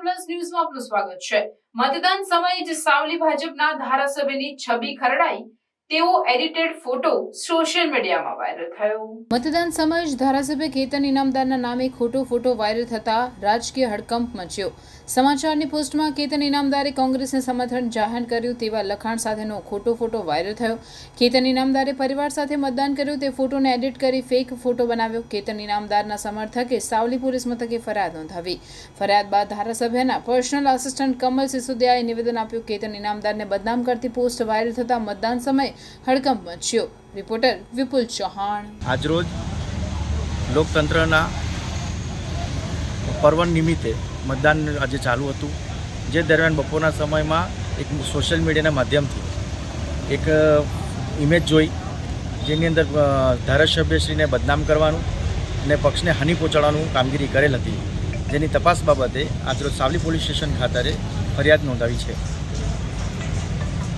Plus ન્યૂઝમાં આપનું સ્વાગત છે. મતદાન સમયે જ સાવલી ભાજપના ધારાસભ્યની છબી ખરડાઈ તેવો એડિટેડ ફોટો સોશિયલ મીડિયામાં વાયરલ થયો. મતદાન સમયે જ ધારાસભ્ય કેતન ઇનામદારના નામે ખોટો ફોટો વાયરલ થતા રાજકીય હડકંપ મચ્યો. સમાચારની પોસ્ટમાં કેતન ઇનામદારે કોંગ્રેસને સમર્થન જાહેર કર્યું તેવા લખાણ સાથેનો ખોટો ફોટો વાયરલ થયો. કેતન ઇનામદારે પરિવાર સાથે મતદાન કર્યું તે ફોટોને એડિટ કરી ફેક ફોટો બનાવ્યો. કેતન ઇનામદારના સમર્થકે સાવલી પોલીસ મથકે ફરિયાદ નોંધાવી. ફરિયાદ બાદ ધારાસભ્યના પર્સનલ આસિસ્ટન્ટ કમલ સિસોદિયાએ નિવેદન આપ્યું. કેતન ઇનામદારને બદનામ કરતી પોસ્ટ વાયરલ થતા મતદાન સમયે હડકંપ મચ્યો. રિપોર્ટર વિપુલ ચૌહાણ. આજરોજ લોકતંત્રના પર્વ નિમિત્તે મતદાન આજે ચાલુ હતું, જે દરમિયાન બપોરના સમયમાં એક સોશિયલ મીડિયાના માધ્યમથી એક ઇમેજ જોઈ, જેની અંદર ધારાસભ્યશ્રીને બદનામ કરવાનું અને પક્ષને હાનિ પહોંચાડવાનું કામગીરી કરેલ હતી. જેની તપાસ બાબતે આજરોજ સાવલી પોલીસ સ્ટેશન ખાતે ફરિયાદ નોંધાવી છે.